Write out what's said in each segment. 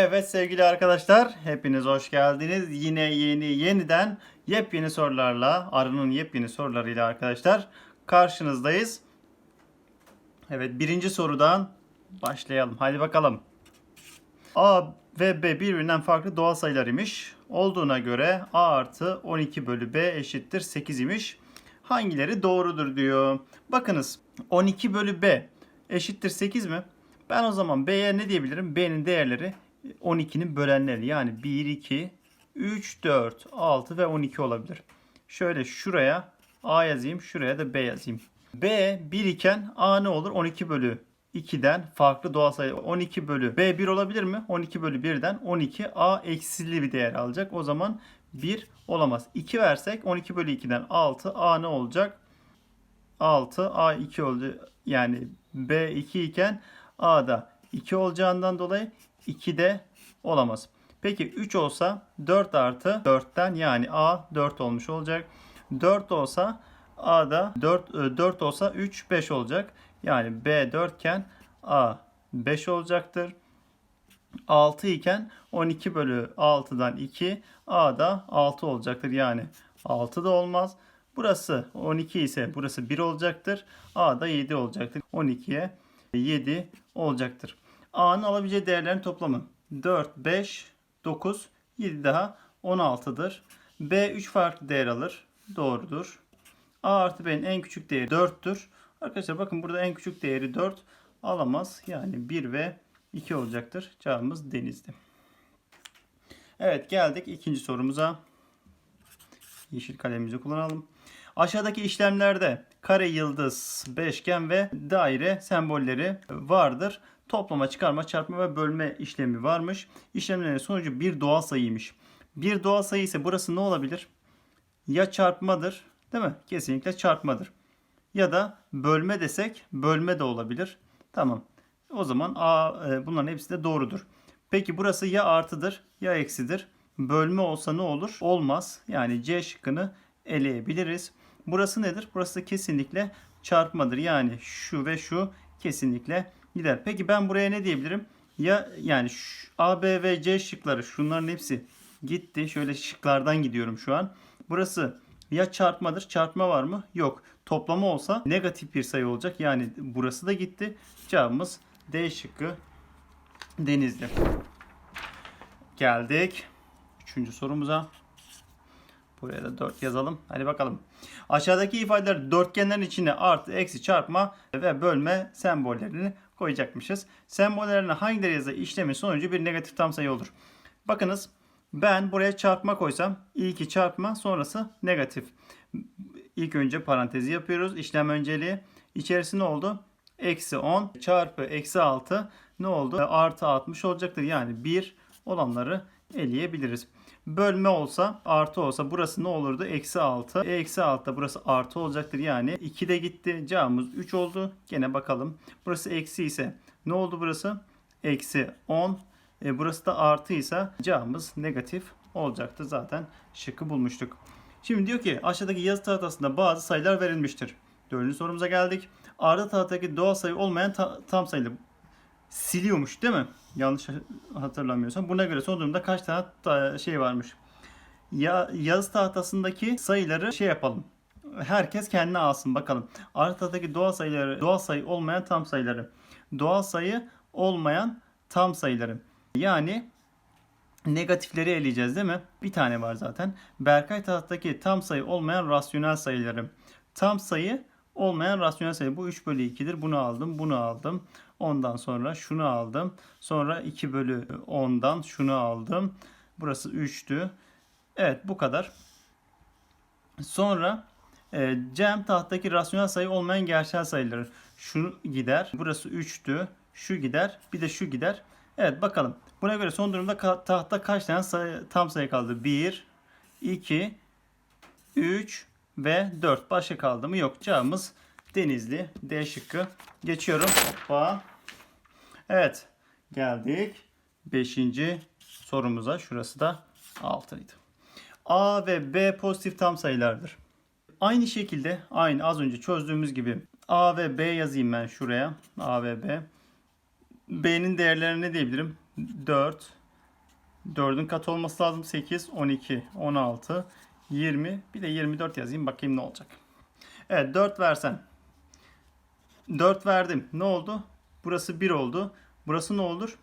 Evet sevgili arkadaşlar, hepiniz hoş geldiniz. Yine yeni, yeniden yepyeni sorularla, arının yepyeni sorularıyla arkadaşlar karşınızdayız. Evet, birinci sorudan başlayalım. Hadi bakalım. A ve B birbirinden farklı doğal sayılar imiş. Olduğuna göre A artı 12 bölü B eşittir 8 imiş. Hangileri doğrudur diyor. Bakınız 12 bölü B eşittir 8 mi? Ben o zaman B'ye ne diyebilirim? B'nin değerleri 12'nin bölenleri yani 1, 2, 3, 4, 6 ve 12 olabilir. Şöyle şuraya A yazayım, şuraya da B yazayım. B 1 iken A ne olur? 12 bölü 2'den farklı doğal sayı 12 bölü B 1 olabilir mi? 12 bölü 1'den 12 A eksili bir değer alacak. O zaman 1 olamaz. 2 versek 12 bölü 2'den 6 A ne olacak? 6 A 2 olacak. Yani B 2 iken A da 2 olacağından dolayı 2 de olamaz. Peki 3 olsa 4 artı 4'ten yani A 4 olmuş olacak. 4 olsa A'da 4, 4 olsa 3 5 olacak. Yani B 4 iken A 5 olacaktır. 6 iken 12 bölü 6'dan 2 A da 6 olacaktır. Yani 6 da olmaz. Burası 12 ise burası 1 olacaktır. A da 7 olacaktır. 12'ye 7 olacaktır. A'nın alabileceği değerlerin toplamı 4, 5, 9, 7 daha 16'dır. B 3 farklı değer alır. Doğrudur. A artı B'nin en küçük değeri 4'tür. Arkadaşlar bakın burada en küçük değeri 4 alamaz. Yani 1 ve 2 olacaktır. Cevabımız denizdi. Evet geldik ikinci sorumuza. Yeşil kalemimizi kullanalım. Aşağıdaki işlemlerde kare, yıldız, beşgen ve daire sembolleri vardır. Toplama, çıkarma, çarpma ve bölme işlemi varmış. İşlemlerin sonucu bir doğal sayıymış. Bir doğal sayı ise burası ne olabilir? Ya çarpmadır, değil mi? Kesinlikle çarpmadır. Ya da bölme desek bölme de olabilir. Tamam. O zaman A e, bunların hepsi de doğrudur. Peki burası ya artıdır ya eksidir. Bölme olsa ne olur? Olmaz. Yani C şıkkını eleyebiliriz. Burası nedir? Burası kesinlikle çarpmadır. Yani şu ve şu kesinlikle gider. Peki ben buraya ne diyebilirim? Ya yani şu, A, B ve C şıkları şunların hepsi gitti. Şöyle şıklardan gidiyorum şu an. Burası ya çarpmadır. Çarpma var mı? Yok. Toplama olsa negatif bir sayı olacak. Yani burası da gitti. Cevabımız D şıkkı Denizli. Geldik. Üçüncü sorumuza. Buraya da 4 yazalım. Hadi bakalım. Aşağıdaki ifadeler dörtgenlerin içine artı, eksi, çarpma ve bölme sembollerini koyacakmışız. Sembollerine hangileri yazı işlemin sonucu bir negatif tam sayı olur. Bakınız ben buraya çarpma koysam ilki çarpma sonrası negatif. İlk önce parantezi yapıyoruz. İşlem önceliği. İçerisi ne oldu? Eksi 10 çarpı eksi 6 ne oldu? Artı 60 olacaktır. Yani 1 olanları eleyebiliriz. Bölme olsa artı olsa burası ne olurdu? Eksi 6. E, eksi 6 da burası artı olacaktır. Yani 2 de gitti. Cevabımız 3 oldu. Gene bakalım. Burası eksi ise ne oldu burası? Eksi 10. E, burası da artı ise cevabımız negatif olacaktı. Zaten şıkkı bulmuştuk. Şimdi diyor ki aşağıdaki yazı tahtasında bazı sayılar verilmiştir. Dördüncü sorumuza geldik. Arda tahtadaki doğal sayı olmayan ta- tam sayılı siliyormuş değil mi? Yanlış hatırlamıyorsam. Buna göre son durumda kaç tane ta- şey varmış? Ya yazı tahtasındaki sayıları şey yapalım. Herkes kendine alsın bakalım. Arda tahtadaki doğal sayıları, doğal sayı olmayan tam sayıları. Doğal sayı olmayan tam sayıları. Yani negatifleri eleyeceğiz değil mi? Bir tane var zaten. Berkay tahttaki tam sayı olmayan rasyonel sayıları. Tam sayı olmayan rasyonel sayı. Bu 3 bölü 2'dir. Bunu aldım, bunu aldım. Ondan sonra şunu aldım. Sonra 2 bölü 10'dan şunu aldım. Burası 3'tü. Evet bu kadar. Sonra e, Cem tahttaki rasyonel sayı olmayan gerçel sayıları. Şu gider. Burası 3'tü. Şu gider. Bir de şu gider. Evet bakalım. Buna göre son durumda tahtta kaç tane sayı, tam sayı kaldı? 1, 2, 3 ve 4. Başka kaldı mı? Yok. Cevabımız Denizli. D şıkkı. Geçiyorum. Hoppa. Evet. Geldik. 5. sorumuza. Şurası da 6'ydı. A ve B pozitif tam sayılardır. Aynı şekilde aynı az önce çözdüğümüz gibi A ve B yazayım ben şuraya. A ve B. B'nin değerlerini ne diyebilirim? 4, 4'ün katı olması lazım. 8, 12, 16, 20. Bir de 24 yazayım bakayım ne olacak. Evet 4 versem. 4 verdim. Ne oldu? Burası 1 oldu. Burası ne olur?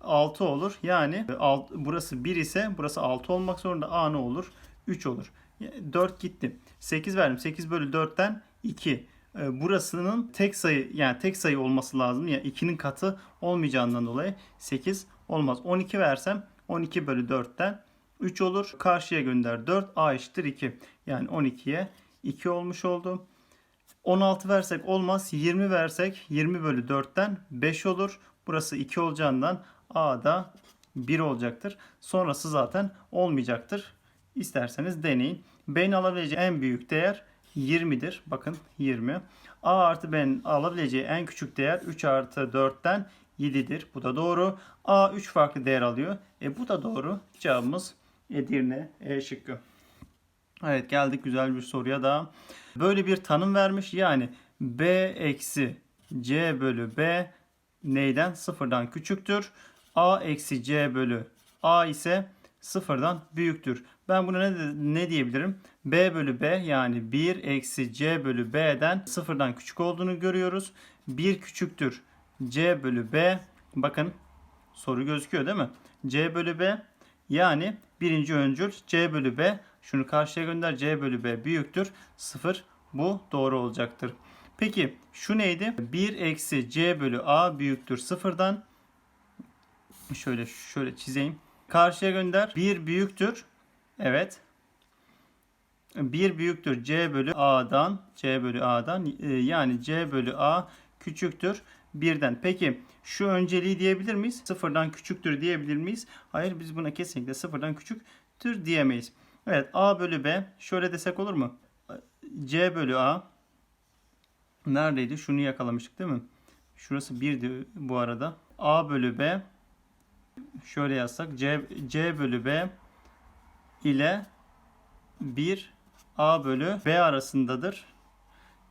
6 olur. Yani alt, burası 1 ise burası 6 olmak zorunda. A ne olur? 3 olur. 4 gitti. 8 verdim. 8 bölü 4'ten 2. Ee, Burasının tek sayı yani tek sayı olması lazım. Yani 2'nin katı olmayacağından dolayı 8 olmaz. 12 versem 12 bölü 4'ten 3 olur. Karşıya gönder 4. A eşittir 2. Yani 12'ye 2 olmuş oldu. 16 versek olmaz. 20 versek 20 bölü 4'ten 5 olur. Burası 2 olacağından A da 1 olacaktır. Sonrası zaten olmayacaktır. İsterseniz deneyin. B'nin alabileceği en büyük değer 20'dir. Bakın 20. A artı B'nin alabileceği en küçük değer 3 artı 4'ten 7'dir. Bu da doğru. A 3 farklı değer alıyor. E bu da doğru. Cevabımız Edirne E şıkkı. Evet geldik güzel bir soruya daha. Böyle bir tanım vermiş. Yani B eksi C bölü B neyden? Sıfırdan küçüktür. A eksi C bölü A ise sıfırdan büyüktür. Ben buna ne, ne diyebilirim? B bölü B yani 1 eksi C bölü B'den sıfırdan küçük olduğunu görüyoruz. 1 küçüktür C bölü B. Bakın soru gözüküyor değil mi? C bölü B yani birinci öncül C bölü B. Şunu karşıya gönder C bölü B büyüktür. 0 bu doğru olacaktır. Peki şu neydi? 1 eksi C bölü A büyüktür sıfırdan. Şöyle şöyle çizeyim. Karşıya gönder. 1 büyüktür. Evet. 1 büyüktür C bölü A'dan. C bölü A'dan. e, Yani C bölü A küçüktür 1'den. Peki şu önceliği diyebilir miyiz? Sıfırdan küçüktür diyebilir miyiz? Hayır biz buna kesinlikle sıfırdan küçüktür diyemeyiz. Evet A bölü B. Şöyle desek olur mu? C bölü A. Neredeydi? Şunu yakalamıştık değil mi? Şurası 1'di bu arada. A bölü B. Şöyle yazsak. C, C bölü B ile 1 A bölü B arasındadır.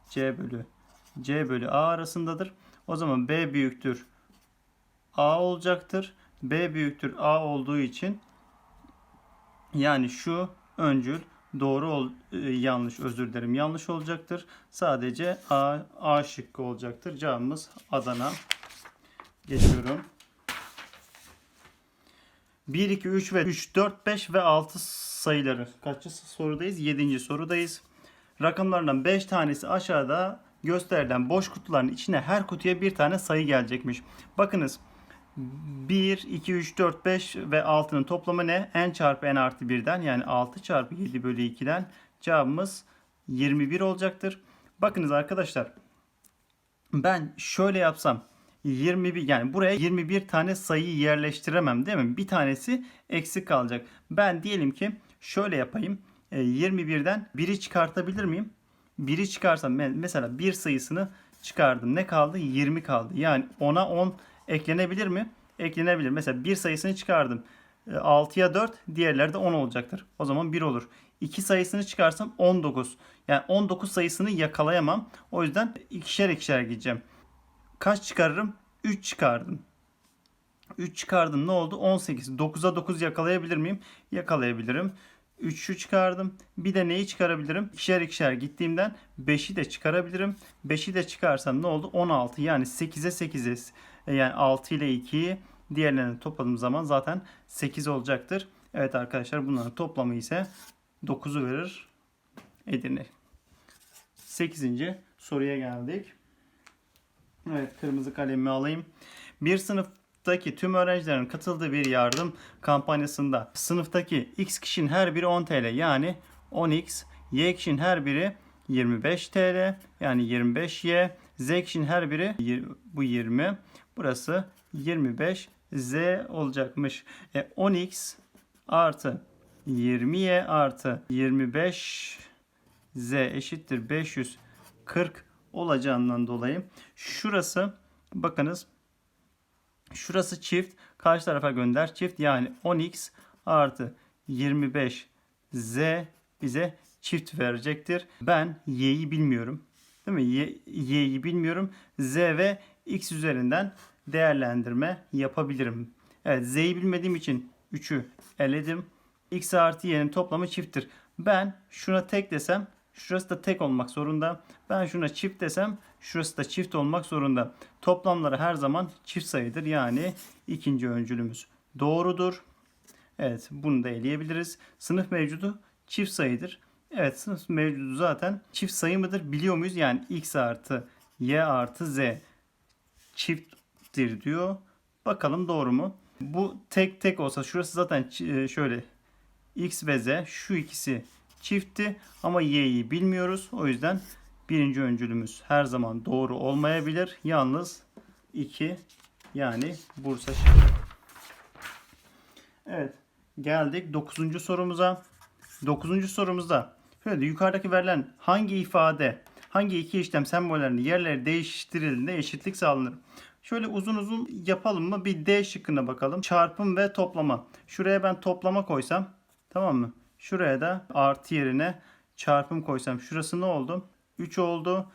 C bölü C bölü A arasındadır. O zaman B büyüktür A olacaktır. B büyüktür A olduğu için yani şu öncül doğru ol, e, yanlış özür dilerim yanlış olacaktır. Sadece A, A şıkkı olacaktır. Cevabımız Adana. Geçiyorum. 1, 2, 3 ve 3, 4, 5 ve 6 sayıları. Kaçıncı sorudayız? 7. sorudayız. Rakamlardan 5 tanesi aşağıda gösterilen boş kutuların içine her kutuya bir tane sayı gelecekmiş. Bakınız 1, 2, 3, 4, 5 ve 6'nın toplamı ne? n çarpı n artı 1'den yani 6 çarpı 7 bölü 2'den cevabımız 21 olacaktır. Bakınız arkadaşlar ben şöyle yapsam 21 yani buraya 21 tane sayı yerleştiremem değil mi? Bir tanesi eksik kalacak. Ben diyelim ki şöyle yapayım. E, 21'den 1'i çıkartabilir miyim? 1'i çıkarsam mesela bir sayısını çıkardım. Ne kaldı? 20 kaldı. Yani 10'a 10 eklenebilir mi? Eklenebilir. Mesela bir sayısını çıkardım. E, 6'ya 4, diğerleri de 10 olacaktır. O zaman 1 olur. 2 sayısını çıkarsam 19. Yani 19 sayısını yakalayamam. O yüzden ikişer ikişer gideceğim. Kaç çıkarırım? 3 çıkardım. 3 çıkardım ne oldu? 18. 9'a 9 yakalayabilir miyim? Yakalayabilirim. 3'ü çıkardım. Bir de neyi çıkarabilirim? İkişer ikişer gittiğimden 5'i de çıkarabilirim. 5'i de çıkarsam ne oldu? 16. Yani 8'e 8'e yani 6 ile 2'yi diğerlerini topladığım zaman zaten 8 olacaktır. Evet arkadaşlar bunların toplamı ise 9'u verir Edirne. 8. soruya geldik. Evet kırmızı kalemimi alayım. Bir sınıftaki tüm öğrencilerin katıldığı bir yardım kampanyasında sınıftaki x kişinin her biri 10 TL yani 10x, y kişinin her biri 25 TL yani 25y, z kişinin her biri bu 20. Burası 25 z olacakmış. E, 10x artı 20y artı 25 z eşittir 540 olacağından dolayı şurası bakınız şurası çift karşı tarafa gönder çift yani 10x artı 25 z bize çift verecektir. Ben y'yi bilmiyorum. Değil mi? Y'yi bilmiyorum. Z ve x üzerinden değerlendirme yapabilirim. Evet z'yi bilmediğim için 3'ü eledim. X artı y'nin toplamı çifttir. Ben şuna tek desem şurası da tek olmak zorunda. Ben şuna çift desem şurası da çift olmak zorunda. Toplamları her zaman çift sayıdır. Yani ikinci öncülümüz doğrudur. Evet bunu da eleyebiliriz. Sınıf mevcudu çift sayıdır. Evet sınıf mevcudu zaten çift sayı mıdır biliyor muyuz? Yani x artı y artı z çifttir diyor. Bakalım doğru mu? Bu tek tek olsa şurası zaten e, şöyle x ve z şu ikisi çiftti ama y'yi bilmiyoruz. O yüzden birinci öncülümüz her zaman doğru olmayabilir. Yalnız 2 yani Bursa şıkkı. Evet geldik 9. sorumuza. 9. sorumuzda şöyle yukarıdaki verilen hangi ifade hangi iki işlem sembollerinin yerleri değiştirildiğinde eşitlik sağlanır? Şöyle uzun uzun yapalım mı? Bir D şıkkına bakalım. Çarpım ve toplama. Şuraya ben toplama koysam tamam mı? Şuraya da artı yerine çarpım koysam. Şurası ne oldu? 3 oldu.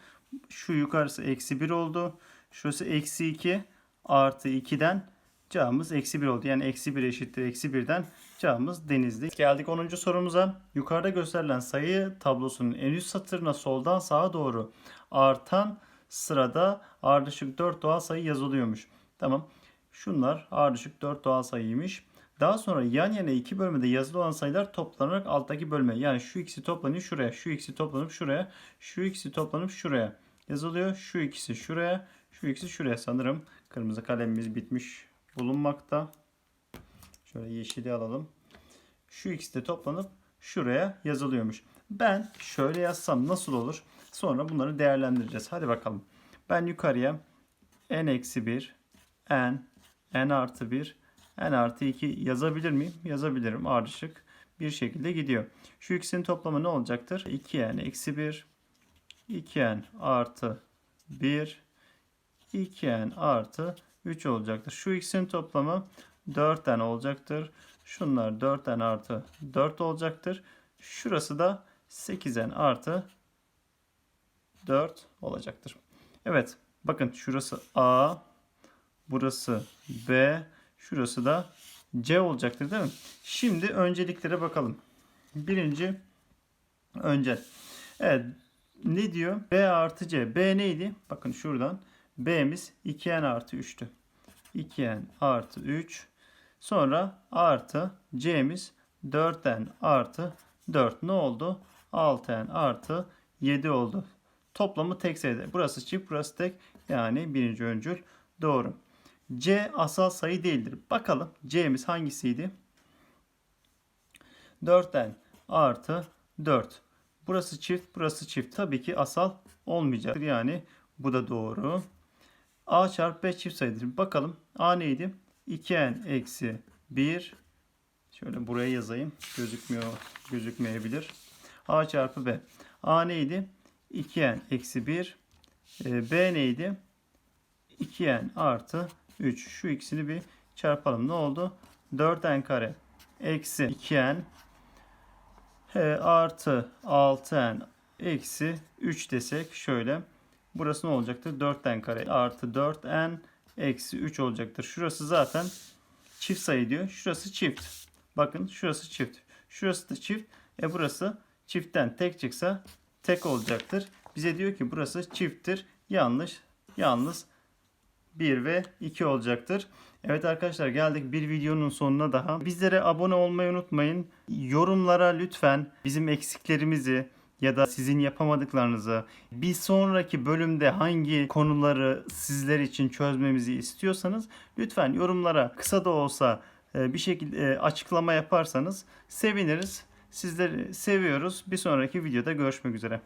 Şu yukarısı eksi 1 oldu. Şurası eksi 2 artı 2'den cevabımız eksi 1 oldu. Yani eksi 1 eşittir eksi 1'den cevabımız denizli. Geldik 10. sorumuza. Yukarıda gösterilen sayı tablosunun en üst satırına soldan sağa doğru artan sırada ardışık 4 doğal sayı yazılıyormuş. Tamam. Şunlar ardışık 4 doğal sayıymış. Daha sonra yan yana iki bölmede yazılı olan sayılar toplanarak alttaki bölme. Yani şu ikisi toplanıyor şuraya. Şu ikisi toplanıp şuraya. Şu ikisi toplanıp şuraya yazılıyor. Şu ikisi şuraya. Şu ikisi şuraya sanırım. Kırmızı kalemimiz bitmiş bulunmakta. Şöyle yeşili alalım. Şu ikisi de toplanıp şuraya yazılıyormuş. Ben şöyle yazsam nasıl olur? Sonra bunları değerlendireceğiz. Hadi bakalım. Ben yukarıya n eksi 1, n, n artı 1, n artı 2 yazabilir miyim? Yazabilirim. Ardışık bir şekilde gidiyor. Şu ikisinin toplamı ne olacaktır? 2n eksi 1, 2n artı 1, 2n artı 3 olacaktır. Şu ikisinin toplamı 4n olacaktır. Şunlar 4n artı 4 olacaktır. Şurası da 8n artı 4 olacaktır. Evet bakın şurası A, burası B, şurası da C olacaktır değil mi? Şimdi önceliklere bakalım. Birinci öncel. Evet ne diyor? B artı C. B neydi? Bakın şuradan. B'miz 2n artı 3'tü. 2n artı 3. Sonra artı C'miz 4n artı 4. Ne oldu? 6n artı 7 oldu. Toplamı tek sayıda. Burası çift, burası tek. Yani birinci öncül doğru. C asal sayı değildir. Bakalım C'miz hangisiydi? 4n artı 4. Burası çift, burası çift. Tabii ki asal olmayacaktır. Yani bu da doğru. A çarpı B çift sayıdır. Bakalım A neydi? 2n eksi 1. Şöyle buraya yazayım. Gözükmüyor, gözükmeyebilir. A çarpı B. A neydi? 2n eksi 1. Ee, B neydi? 2n artı 3. Şu ikisini bir çarpalım. Ne oldu? 4n kare eksi 2n e, artı 6n eksi 3 desek şöyle. Burası ne olacaktır? 4n kare artı 4n eksi 3 olacaktır. Şurası zaten çift sayı diyor. Şurası çift. Bakın şurası çift. Şurası da çift. E burası çiftten tek çıksa tek olacaktır. Bize diyor ki burası çifttir. Yanlış. Yalnız 1 ve 2 olacaktır. Evet arkadaşlar geldik bir videonun sonuna daha. Bizlere abone olmayı unutmayın. Yorumlara lütfen bizim eksiklerimizi ya da sizin yapamadıklarınızı bir sonraki bölümde hangi konuları sizler için çözmemizi istiyorsanız lütfen yorumlara kısa da olsa e, bir şekilde e, açıklama yaparsanız seviniriz. Sizleri seviyoruz. Bir sonraki videoda görüşmek üzere.